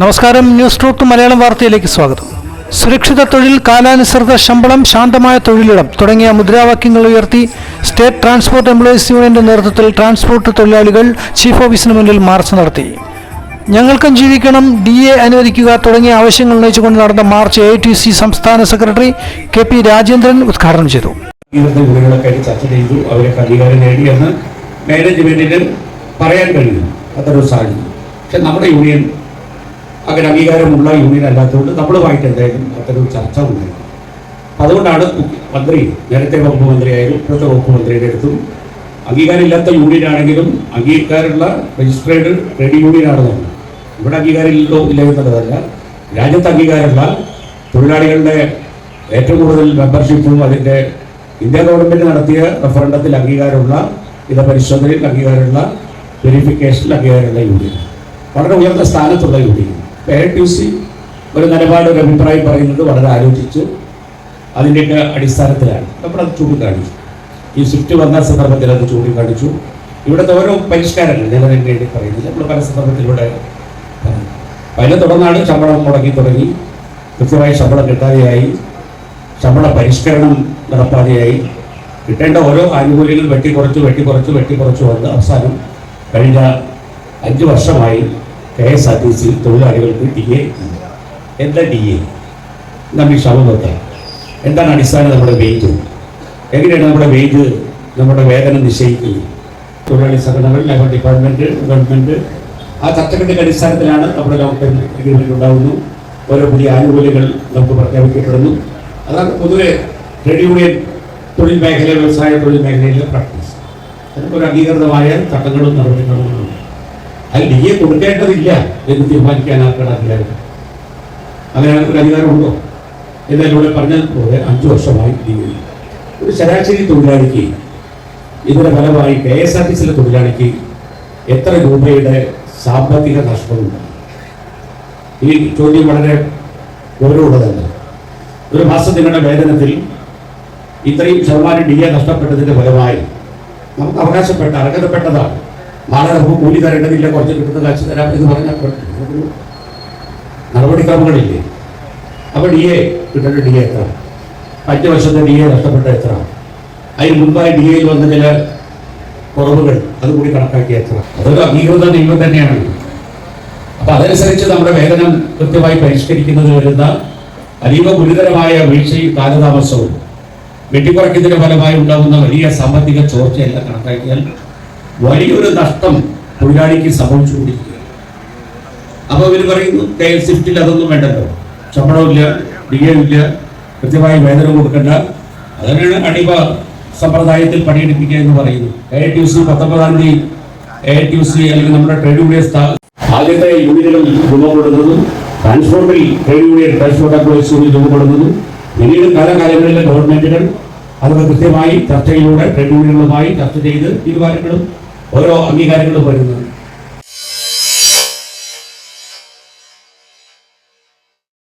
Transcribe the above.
നമസ്കാരം. News truth Malayalam വാർത്തയിലേക്ക് സ്വാഗതം. സുരക്ഷിത തൊഴിൽ കാലാനുസൃത ശമ്പളം ശാന്തമായ തൊഴിലിടം തുടങ്ങിയ മുദ്രാവാക്യങ്ങൾ ഉയർത്തി സ്റ്റേറ്റ് ട്രാൻസ്പോർട്ട് എംപ്ലോയീസ് യൂണിയന്റെ നേതൃത്വത്തിൽ ട്രാൻസ്പോർട്ട് തൊഴിലാളികൾ ചീഫ് ഓഫീസിന് മുന്നിൽ മാർച്ച് നടത്തി. ഞങ്ങൾക്കും ജീവിക്കണം ഡി എ അനുവദിക്കുക തുടങ്ങിയ ആവശ്യങ്ങൾ ഉന്നയിച്ചുകൊണ്ട് നടന്ന മാർച്ച് എ ടി സി സംസ്ഥാന സെക്രട്ടറി കെ പി രാജേന്ദ്രൻ ഉദ്ഘാടനം ചെയ്തു. ചർച്ച ചെയ്തു അവരൊക്കെ അധികാരം നേടിയെന്ന് മാനേജ്മെന്റിന് പറയാൻ കഴിയും അതൊരു സാഹചര്യം. പക്ഷെ നമ്മുടെ യൂണിയൻ അങ്ങനെ അംഗീകാരമുള്ള യൂണിയൻ അല്ലാത്തതുകൊണ്ട് നമ്മളുമായിട്ട് എന്തായാലും അത്തരം ചർച്ച ഉണ്ടായിരുന്നു അപ്പം അതുകൊണ്ടാണ് മന്ത്രി നേരത്തെ വകുപ്പ് മന്ത്രിയായാലും ഇപ്പോഴത്തെ വകുപ്പ് മന്ത്രിയുടെ അടുത്തും അംഗീകാരമില്ലാത്ത യൂണിയൻ ആണെങ്കിലും അംഗീകാരമുള്ള രജിസ്ട്രേഡ് ട്രേഡ് യൂണിയൻ നമ്മൾ. ഇവിടെ അംഗീകാരം ഇല്ലോ ഇല്ല എന്നുള്ളതല്ല. രാജ്യത്ത് അംഗീകാരമുള്ള തൊഴിലാളികളുടെ ഏറ്റവും കൂടുതൽ മെമ്പർഷിപ്പും അതിന്റെ ഇന്ത്യ ഗവൺമെന്റ് നടത്തിയ റഫറണ്ടത്തിൽ അംഗീകാരമുള്ള ഇത് പരിശോധനയിൽ അംഗീകാരമുള്ള വെരിഫിക്കേഷനിൽ അംഗീകാരമുള്ള യൂണിയൻ വളരെ ഉയർന്ന സ്ഥാനത്തുള്ള യൂണിയൻ എ ടി സി ഒരു നിലപാട് ഒരു അഭിപ്രായം പറയുന്നത് വളരെ ആലോചിച്ച് അതിന്റെയൊക്കെ അടിസ്ഥാനത്തിലാണ്. നമ്മളത് ചൂണ്ടിക്കാണിച്ചു. ഈ സ്വിഫ്റ്റ് വന്ന സന്ദർഭത്തിൽ അത് ചൂണ്ടിക്കാണിച്ചു. ഇവിടുത്തെ ഓരോ പരിഷ്കാരങ്ങൾ ഞാൻ വേണ്ടി പറയുന്നില്ല. നമ്മൾ പല സന്ദർഭത്തിൽ ഇവിടെ പറഞ്ഞു. അതിനെ തുടർന്നാണ് ശമ്പളം മുടങ്ങി തുടങ്ങി. കൃത്യമായി ശമ്പളം കിട്ടാതെയായി. ശമ്പള പരിഷ്കരണം നടപ്പാതെയായി. കിട്ടേണ്ട ഓരോ ആനുകൂല്യങ്ങൾ വെട്ടിക്കുറച്ച് വെട്ടിക്കുറച്ച് വെട്ടിക്കുറച്ച് വന്ന് അവസാനം കഴിഞ്ഞ അഞ്ച് വർഷമായി കെ എസ് ആർ ടി തൊഴിലാളികൾക്ക് ഡി എ എന്താ ഡി എ നമ്മൾ ശമ്പളം വെക്കാൻ. എന്താണ് അടിസ്ഥാനം നമ്മുടെ വേജ് എങ്ങനെയാണ് നമ്മുടെ വേജ് നമ്മുടെ വേതനം നിശ്ചയിക്കുന്നത് തൊഴിലാളി സംഘടനകൾ ലേബർ ഡിപ്പാർട്ട്മെന്റ് ഗവൺമെന്റ് ആ ചർച്ചകളുടെ അടിസ്ഥാനത്തിലാണ് നമ്മുടെ ലോങ് ടൈം ഉണ്ടാകുന്നു ഓരോ പുതിയ ആനുകൂല്യങ്ങൾ നമുക്ക് പ്രഖ്യാപിക്കപ്പെടുന്നു. അതാണ് പൊതുവെ ട്രേഡ് യൂണിയൻ തൊഴിൽ മേഖല വ്യവസായ തൊഴിൽ മേഖലയിലെ പ്രാക്ടീസ് അതിനൊരു അംഗീകൃതമായ ചട്ടങ്ങളും നടപടികളും അതിൽ ഡി എ കൊടുക്കേണ്ടതില്ല എന്ന് തീരുമാനിക്കാൻ ആർക്കാണ് അധികാരം അങ്ങനെ ഒരു അധികാരമുണ്ടോ? എന്നാൽ ഇവിടെ പറഞ്ഞതുപോലെ അഞ്ചു വർഷമായി ഡി എ ഒരു ശരാശരി തൊഴിലാളിക്ക് ഇതിന്റെ ഫലമായി കെ എസ് ആർ ടി സിയിലെ തൊഴിലാളിക്ക് എത്ര രൂപയുടെ സാമ്പത്തിക നഷ്ടമുണ്ട്? ഈ ചോദ്യം വളരെ ഗൗരവമുള്ളതല്ല. ഒരു മാസം നിങ്ങളുടെ വേതനത്തിൽ ഇത്രയും ശതമാനം ഡി എ നഷ്ടപ്പെട്ടതിന്റെ ഫലമായി നമുക്ക് അവകാശപ്പെട്ട അർഹതപ്പെട്ടതാണ്. നമുക്ക് കൂലി തരേണ്ടതില്ല കുറച്ച് കിട്ടുന്ന കാശ് തരാം എന്ന് പറഞ്ഞാൽ നടപടിക്രമങ്ങളില്ലേ? അപ്പോൾ ഡി എ കിട്ടേണ്ട ഡി എ എത്ര? അഞ്ച് വർഷത്തെ ഡി എ നഷ്ടപ്പെട്ട എത്ര? അതിന് മുൻപായി ഡി എയിൽ വന്ന ചില കുറവുകൾ അതുകൂടി കണക്കാക്കിയ എത്ര? അതൊരു അംഗീകൃത നിയമം തന്നെയാണ്. അപ്പൊ അതനുസരിച്ച് നമ്മുടെ വേതനം കൃത്യമായി പരിഷ്കരിക്കുന്നത് വരുന്ന അതീവ ഗുരുതരമായ വീഴ്ചയും കാലതാമസവും വെട്ടിക്കുറയ്ക്കുന്നതിന്റെ ഫലമായി ഉണ്ടാകുന്ന വലിയ സാമ്പത്തിക ചോർച്ചയെല്ലാം കണക്കാക്കിയാൽ വലിയൊരു നഷ്ടം തൊഴിലാളിക്ക് സംഭവിച്ചുകൊണ്ടിരിക്കുക അപ്പൊ ഇവർ പറയുന്നു കെ എൽ സ്വിഫ്റ്റിൽ അതൊന്നും വേണ്ടല്ലോ. ശമ്പളമില്ല ഡി എ ഇല്ല കൃത്യമായി വേതനം കൊടുക്കണ്ട. അതന്നെയാണ് അടിവ സമ്പ്രദായത്തിൽ പണിയെടുപ്പിക്കുക എന്ന് പറയുന്നു എ ടി സി പത്തൊമ്പതാം തീയതി എ സി അല്ലെങ്കിൽ നമ്മുടെ ട്രേഡ് യൂണിയൻ ആദ്യത്തെ യൂണിയനുകൾ രൂപപ്പെടുന്നതും ട്രാൻസ്പോർട്ടിൽ ട്രേഡ് യൂണിയൻ ട്രാൻസ്പോർട്ട് എംപ്ലോയീസ് രൂപപ്പെടുന്നതും പിന്നീട് കാലകാലങ്ങളിലെ ഗവൺമെന്റുകൾ അതൊക്കെ കൃത്യമായി ചർച്ചയിലൂടെ ട്രേഡ് യൂണിയനുകളുമായി ചർച്ച ചെയ്ത് തീരുമാനങ്ങളും ഓരോ അംഗീകാരങ്ങളും വരുന്നു.